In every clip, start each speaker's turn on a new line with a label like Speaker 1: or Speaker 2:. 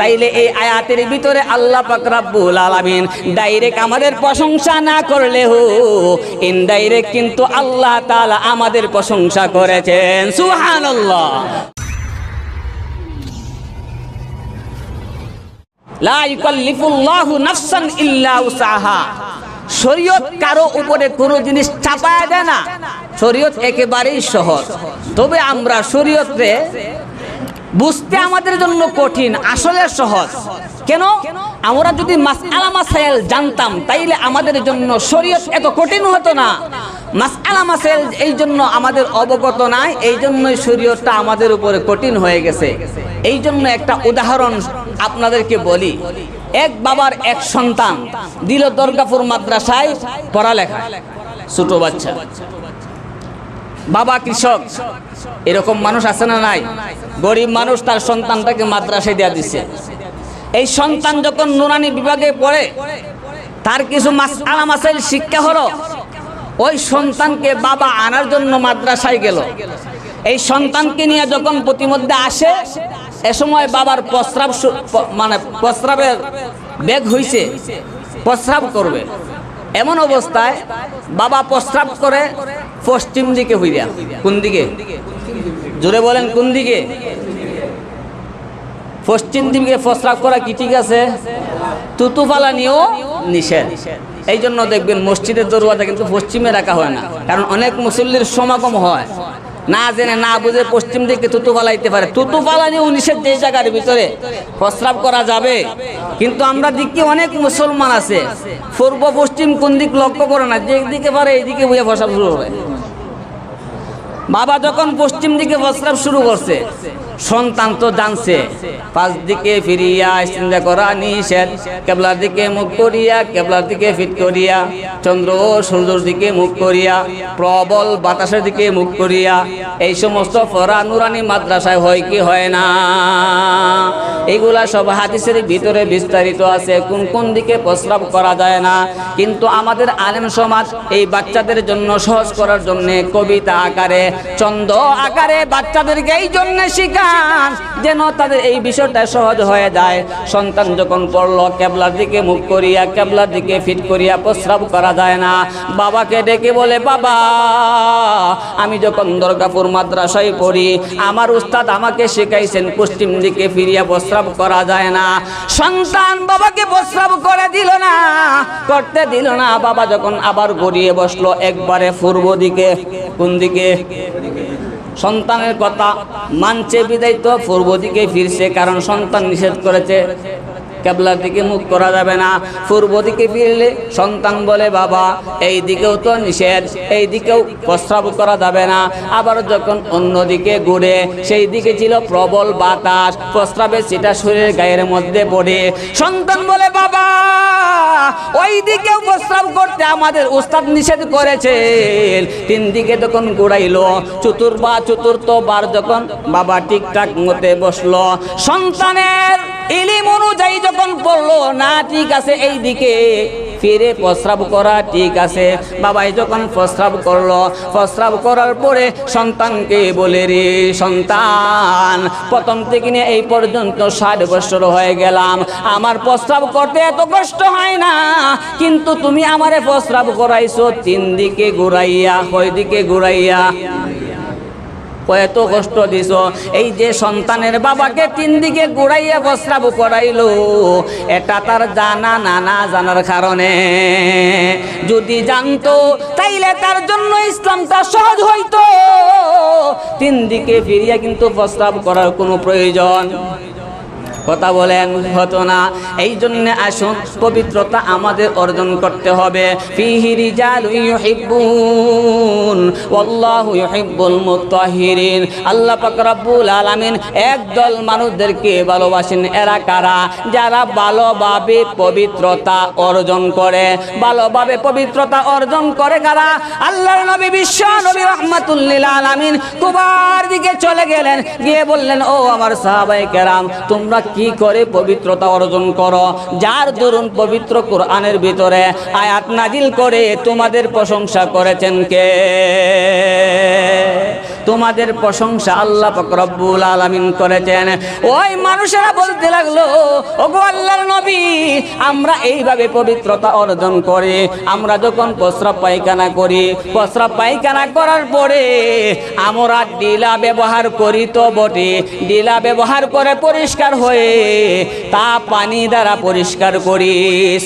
Speaker 1: তাইলে এই আয়াতের ভিতরে আল্লাহ পাক রাব্বুল আলামিন ডাইরেক্ট আমাদের প্রশংসা না করলেও ইনডাইরেক্ট কিন্তু আল্লাহ তাআলা আমাদের প্রশংসা করেছেন। উসাহা। শরীয়ত কারও উপরে কোনো জিনিস চাপায় দেয় না। শরীয়ত একেবারেই সহজ। তবে আমরা শরীয়তে বুঝতে আমাদের জন্য কঠিন, আসলে সহজ। কেন? আমরা যদি জানতাম, তাইলে আমাদের জন্য শরীয়ত এত কঠিন হতো না। মাসআলা এই জন্য আমাদের অবগত নাই, এই জন্যই শরীয়তটা আমাদের উপরে কঠিন হয়ে গেছে। এই জন্য একটা উদাহরণ আপনাদেরকে বলি। এক বাবার এক সন্তান দিল দুর্গাপুর মাদ্রাসায় পড়ালেখা, ছোট বাচ্চা। বাবা কৃষক, এরকম মানুষ আছে না নাই? গরিব মানুষ তার সন্তানটাকে মাদ্রাসায় দেওয়া দিচ্ছে এই সন্তান যখন নুরানি বিভাগে পড়ে, তার কিছু মাস আলামাসাইল শিক্ষা হলো, ওই সন্তানকে বাবা আনার জন্য মাদ্রাসায় গেল। এই সন্তানকে নিয়ে যখন প্রতিমধ্যে আসে, এ সময় বাবার প্রস্রাব মানে প্রস্রাবের বেগ হইছে, প্রস্রাব করবে। এমন অবস্থায় বাবা প্রস্রাব করে পশ্চিম দিকে হইয়া। কোন দিকে? জোরে বলেন, কোন দিকে? পশ্চিম দিকে প্রস্রাব করা কি ঠিক আছে? তুতু নিয়েও নিষেধ। এই জন্য দেখবেন মসজিদের দরওয়াজা কিন্তু পশ্চিমে রাখা হয় না। কারণ অনেক মুসল্লির সমাগম হয়। না জেনে, না বুঝে পশ্চিম দিকে তুতু ফালাইতে পারে। তুতু ফালানিও নিষেধ যে জায়গার ভিতরে প্রস্রাব করা যাবে। কিন্তু আমরা দিকে অনেক মুসলমান আছে। পূর্ব পশ্চিম কোন দিক লক্ষ্য করে না যে দিকে পারে এইদিকে বুঝে প্রস্রাব শুরু হবে। বাবা যখন পশ্চিম দিকে প্রস্রাব শুরু করছে সন্তান তো জানছে। পাঁচ দিকে ফিরিয়া চিন্তা করা নিষেধ, কেবলার দিকে মুখ করিয়া, কেবলার দিকে ফিট করিয়া, চন্দ্র সূর্যর দিকে মুখ করিয়া, প্রবল বাতাসের দিকে মুখ করিয়া, এই সমস্ত ফরা নুরানি মাদ্রাসায় হয় কি হয় না? এইগুলা সব হাদিসের ভিতরে বিস্তারিত আছে, কোন কোন দিকে প্রস্রাব করা যায় না। কিন্তু আমাদের আলেম সমাজ এই বাচ্চাদের জন্য সহজ করার জন্য কবিতা আকারে চন্দ আকারে বাচ্চাদেরকে এই জন্য শিখান যেন তাদের এই বিষয়টা সহজ হয়ে যায়। সন্তান যখন পড়ল, কেবলার দিকে মুখ করিয়া, কেবলার দিকে ফিট করিয়া প্রস্রাব করা যায় না। বাবাকে ডেকে বলে, বাবা, আমি যখন দুর্গাপুর মাদ্রাসায় পড়ি, আমার উস্তাদ আমাকে শেখাইছেন পশ্চিম দিকে ফিরিয়া প্রস্রাব করা যায় না। সন্তান বাবাকে প্রস্রাব করে দিল না, করতে দিল না। বাবা যখন আবার গড়িয়ে বসল, একবারে পূর্ব দিকে, কোন দিকে? সন্তানের কথা মানছে বিদায় তো পূর্ব দিকে ফিরছে কারণ সন্তান নিষেধ করেছে। কেবলার দিকে মুখ করা যাবে না। পূর্ব দিকে ফিরলে সন্তান বলে, বাবা, এই দিকেও তো নিষেধ, এই দিকেও প্রস্রাব করা যাবে না। আবার যখন অন্য দিকে ঘুরে, সেই দিকে ছিল প্রবল বাতাস প্রস্রাবের সেটা শরীরের গায়ের মধ্যে পড়ে। সন্তান বলে, বাবা, ওই দিকেও প্রস্রাব করতে আমাদের উস্তাদ নিষেধ করেছে তিন দিকে ঘুরাইলো, চতুর্বা চতুর্থ বার যখন বাবা ঠিকঠাক মতে বসল, সন্তানের ইলিম অনুযায়ী যখন পড়ল না, ঠিক আছে এই দিকে ফিরে প্রস্রাব করা ঠিক আছে। বাবাই যখন প্রস্রাব করল, প্রস্রাব করার পরে সন্তানকে বলে, রে সন্তান, প্রথম থেকে নিয়ে এই পর্যন্ত ষাট বছর হয়ে গেলাম। আমার প্রস্রাব করতে এত কষ্ট হয় না, কিন্তু তুমি আমারে প্রস্রাব করাইছো তিন দিকে ঘুরাইয়া কয় দিকে ঘুরাইয়া? এত কষ্ট দিছ। এই যে সন্তানের বাবাকে তিন দিকে গুড়াইয়া প্রস্রাব করাইল, এটা তার জানা নানা জানার কারণে। যদি জানতো, তাইলে তার জন্য ইসলামটা সহজ হইতো। তিন দিকে ফিরিয়া কিন্তু প্রস্রাব করার কোনো প্রয়োজন। কথা বলেন হতো না এই জন্য আসুন, পবিত্রতা আমাদের অর্জন করতে হবে। আল্লাহ পাক রব্বুল আলামিন একদল মানুষদেরকে ভালোবাসেন। এরা কারা? যারা ভালোভাবে পবিত্রতা অর্জন করে। ভালোভাবে পবিত্রতা অর্জন করে কারা? আল্লাহর নবী বিশ্ব নবী রহমাতুল্লিল আলামিন কুবার দিকে চলে গেলেন। গিয়ে বললেন, ও আমার সাহাবাই কেরাম, তোমরা কি করে পবিত্রতা অর্জন করো? যার দরুন পবিত্র কোরআনের ভিতরে আয়াত নাজিল করে তোমাদের প্রশংসা করেছেন কে? তোমাদের প্রশংসা আল্লাহ রব্বুল আলামিন করেছেন। ওই মানুষেরা বলতে লাগল, ওগো আল্লাহর নবী, আমরা এইভাবে পবিত্রতা অর্জন করে। আমরা যখন প্রস্রাব পায়খানা করি, প্রস্রাব পায়খানা করার পরে আমরা ডিলা ব্যবহার করি তো বটে। ডিলা ব্যবহার করে পরিষ্কার হয়ে তা পানি দ্বারা পরিষ্কার করি।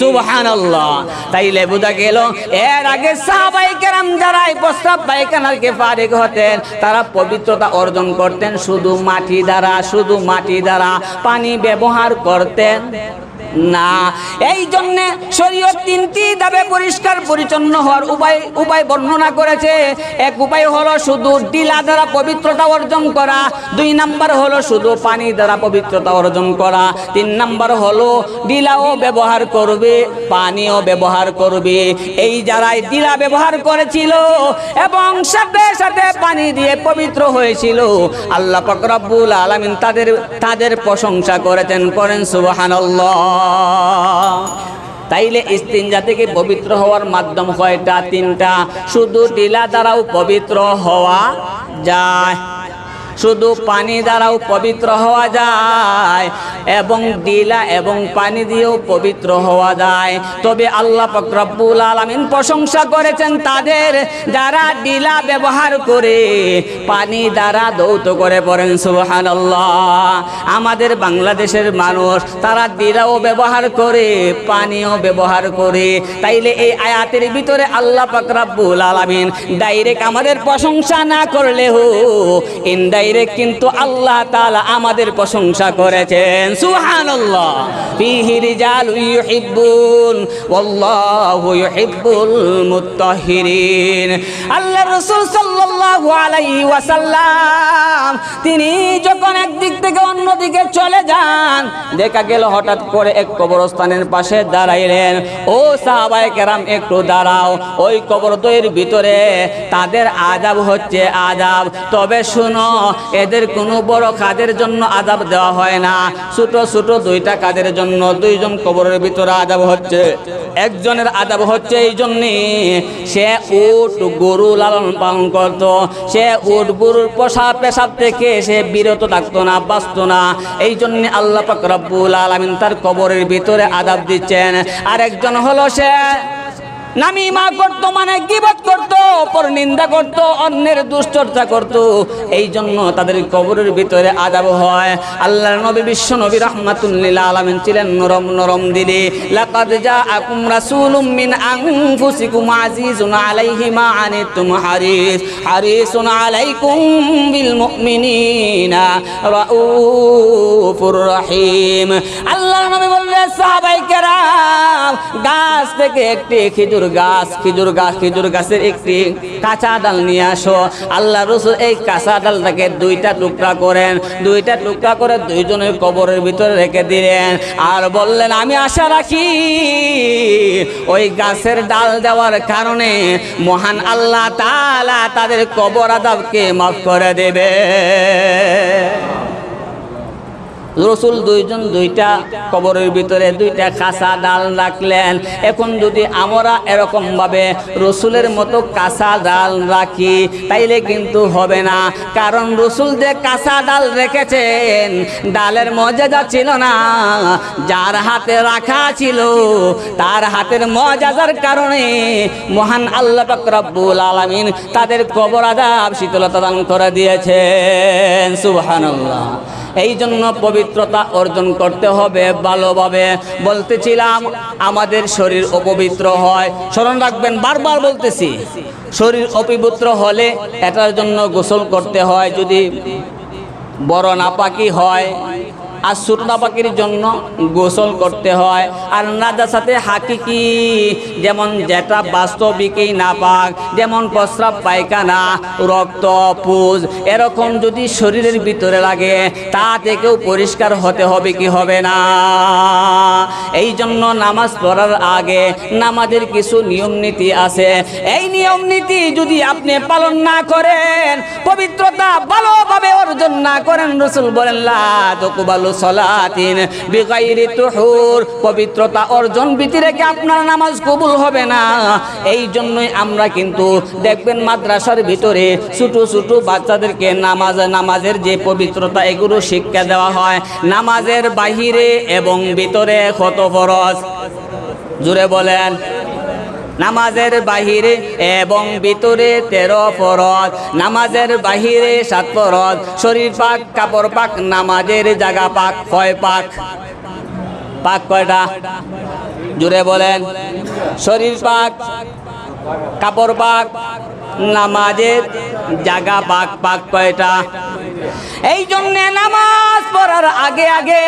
Speaker 1: সুবহানাল্লাহ। তাইলে বোঝা গেল, এর আগে সাহাবাই যারা এই প্রস্রাব পায়খানাকে ফারিক হতেন তারা পবিত্রতা অর্জন করতেন শুধু মাটি দ্বারা শুধু মাটি দ্বারা পানি ব্যবহার করতেন। না। এই জন্য শরীয়ত তিনটি দাবে পরিষ্কার, পরিচ্ছন্ন হওয়ার উপায় উপায় বর্ণনা করেছে। এক উপায় হলো শুধু ডিলা দ্বারা পবিত্রতা অর্জন করা। দুই নাম্বার হলো শুধু পানি দ্বারা পবিত্রতা অর্জন করা। তিন নাম্বার হলো ডিলাও ব্যবহার করবে, পানিও ব্যবহার করবে। এই যারাই ডিলা ব্যবহার করেছিল এবং সাথে সাথে পানি দিয়ে পবিত্র হয়েছিল, আল্লাহ ফকরাবুল আলমিন তাদের তাদের প্রশংসা করেছেন। করেন সুবহানাল্লাহ। তাইলে ইস্তিনজা থেকে পবিত্র হওয়ার মাধ্যম কয়টা? তিনটা। শুধু টিলা দ্বারাও পবিত্র হওয়া যায়। শুধু পানি দ্বারাও পবিত্র হওয়া যায় এবং ডিলা এবং পানি দিয়েও পবিত্র হওয়া যায়। তবে আল্লাহ ফকরাবুল আলমিন প্রশংসা করেছেন তাদের যারা ডিলা ব্যবহার করে পানি দ্বারা দৌত করে পড়েন সুবহান আমাদের বাংলাদেশের মানুষ তারা ডিলাও ব্যবহার করে, পানিও ব্যবহার করে। তাইলে এই আয়াতের ভিতরে আল্লাহ ফকরাবুল আলমিন ডাইরেক্ট আমাদের প্রশংসা না করলেও ইনডাইরেক্ট কিন্তু আল্লাহ তাআলা আমাদের প্রশংসা করেছেন। মুত্তাহিরিন। আল্লাহ ওয়াসাল্লাম, তিনি যখন একদিক থেকে অন্য দিকে চলে যান, দেখা গেল হঠাৎ করে এক কবরস্থানের পাশে দাঁড়াইলেন। ও সাহাবায়ে কেরাম, একটু দাঁড়াও। ওই কবর কবরদ্বয়ের ভিতরে তাদের আজাব হচ্ছে আজাব তবে শুনো এদের কোনো বড় কাজের জন্য আদাব দেওয়া হয় না। ছোট ছোট দুইটা কাজের জন্য দুইজন কবরের ভিতরে আদাব হচ্ছে। একজনের আদাব হচ্ছে এই জন্যে, সে উট গরু লালন পালন করত। সে উট গরুর পোশাক পেশাব থেকে সে বিরত থাকতো না, বাঁচত না। এই জন্যে আল্লাহ পাক রব্বুল আলামিন তার কবরের ভিতরে আদাব দিচ্ছেন। আর একজন হলো সে নামিমা করতো মানে গিবত করতো পর নিন্দা করতো, অন্যের দুশ্চর্চা করতো। এই জন্য তাদের কবরের ভিতরে আজাব হয়। আল্লাহর নবী বিশ্ব নবী রাহমাতুল্লিল আলামিন ছিলেন নরম নরম দিলে লাকাদ জাআকুম রাসূলুম মিন আনফুসিকুম আজিজুন আলাইহি মা আনিতুম হারিস। হারিসুন আলাইকুম বিল মুমিনিনা রাউফুর রহিম। আল্লাহর নবী বললেন সাহাবায়ে কেরাম, গাছ থেকে একটি খেজুর গাছ, খেজুর গাছ, খেজুর গাছের একটি কাঁচা ডাল নিয়ে আসো। আল্লাহ রসুল এই কাঁচা ডালটাকে দুইটা টুকরা করেন। দুইটা টুকরা করে দুইজনের কবরের ভিতরে রেখে দিলেন। আর বললেন, আমি আশা রাখি ওই গাছের ডাল দেওয়ার কারণে মহান আল্লাহ তালা তাদের কবর আদাবকে মাফ করে দেবে। রসুল দুইজন দুইটা কবরের ভিতরে দুইটা কাঁচা ডাল রাখলেন। এখন যদি আমরা এরকম ভাবে রসুলের মতো কাঁচা ডাল রাখি, তাইলে কিন্তু হবে না। কারণ রসুল যে কাঁচা ডাল রেখেছেন, ডালের মজাদা ছিল না। যার হাতে রাখা ছিল, তার হাতের মজাদার কারণে মহান আল্লাহ রব্বুল আলামিন তাদের কবর আদাব শীতলতা দান করে দিয়েছেন। সুবহানাল্লাহ। এই জন্য পবিত্রতা অর্জন করতে হবে, ভালোভাবে। বলতেছিলাম, আমাদের শরীর অপবিত্র হয়। স্মরণ রাখবেন, বারবার বলতেছি, শরীর অপবিত্র হলে এটার জন্য গোসল করতে হয়। যদি বড় নাপাকি হয় আর সুরনা পাখির জন্য গোসল করতে হয়। আর নাজাসাতে হাকিকি, যেমন যেটা বাস্তবিকই নাপাক, যেমন প্রস্রাব পায়খানা, রক্ত, পুজ, এরকম যদি শরীরের ভিতরে লাগে, তা থেকেও পরিষ্কার হতে হবে কি হবে না? এই জন্য নামাজ পড়ার আগে নামাজের কিছু নিয়ম নীতি আছে। এই নিয়ম নীতি যদি আপনি পালন না করেন, পবিত্রতা ভালোভাবে অর্জন না করেন, রসুল বলেন, লা সলাতিন বিগাইরি তুহুর। পবিত্রতা অর্জন বিতি রেখে আপনার নামাজ কবুল হবে না। এই জন্যই আমরা কিন্তু দেখবেন মাদ্রাসার ভিতরে ছোট ছোট বাচ্চাদেরকে নামাজ, নামাজের যে পবিত্রতা, এগুলো শিক্ষা দেওয়া হয়। নামাজের বাহিরে এবং ভিতরে কত ফরজ? জুড়ে বলেন। নামাজের বাহিরে এবং ভিতরে তেরো ফরজ, নামাজের বাহিরে সাত ফরজ, শরীর পাক, কাপড় পাক, নামাজের জায়গা পাক, কয় পাক? পাক কয়টা? জুড়ে বলেন। শরীর পাক, কাপড় পাক, নামাজের জায়গা পাক পাক কয়টা? এই জন্য নামাজ পড়ার আগে আগে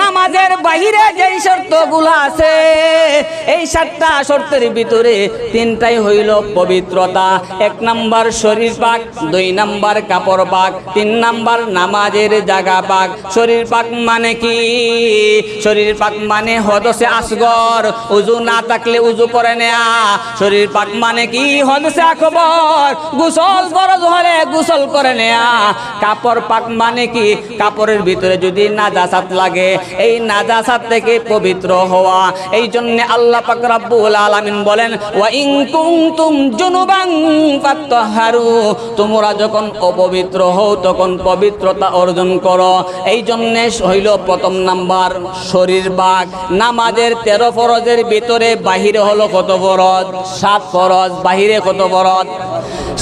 Speaker 1: নামাজের বাহিরে যেই শর্তগুলো আছে, এই সাতটা শর্তের ভিতরে তিনটাই হইল পবিত্রতা। এক নাম্বার শরীর পাক, দুই নাম্বার কাপড় পাক, তিন নাম্বার নামাজের জায়গা পাক। শরীর পাক মানে কি? শরীর পাক মানে হদসে আসগর, উজু না থাকলে উজু করে নেয়া। শরীর পাক মানে কি? হদসে আকবর, গোসল ফরজ হলে গোসল করে নেয়া। কাপড় পাক মানে কি? কাপড়ের ভিতরে যদি নাজাসাত লাগে, এই নাজাসাত থেকে পবিত্র হওয়া। এই জন্য আল্লাহ পাক রাব্বুল আলামিন বলেন, ওয়া ইন কুনতুম জুনুবান ফাত্তাহারু। তোমরা যখন অপবিত্র হও, তখন পবিত্রতা অর্জন করো। এই জন্য হইল প্রথম নাম্বার, শরীর বাঘ নামাজের তেরো ফরজের ভিতরে বাহিরে হলো কত ফরজ? সাত ফরজ। বাহিরে কত ফরজ?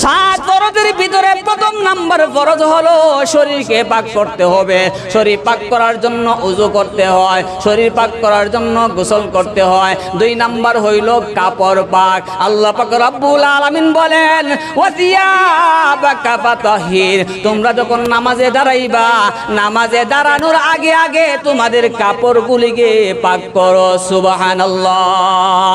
Speaker 1: সাত ফরজের ভিতরে প্রথম নাম্বার ফরজ হলো শরীরকে পাক করতে হবে। শরীর পাক করার জন্য উজু করতে হয়, শরীর পাক করার জন্য গোসল করতে হয়। দুই নাম্বার হইল কাপড় পাক। আল্লাহ পাক রব্বুল আলামিন বলেন তোমরা যখন নামাজে দাঁড়াইবা, নামাজে দাঁড়ানোর আগে আগে তোমাদের কাপড়গুলিকে পাক করো, সুবহানাল্লাহ।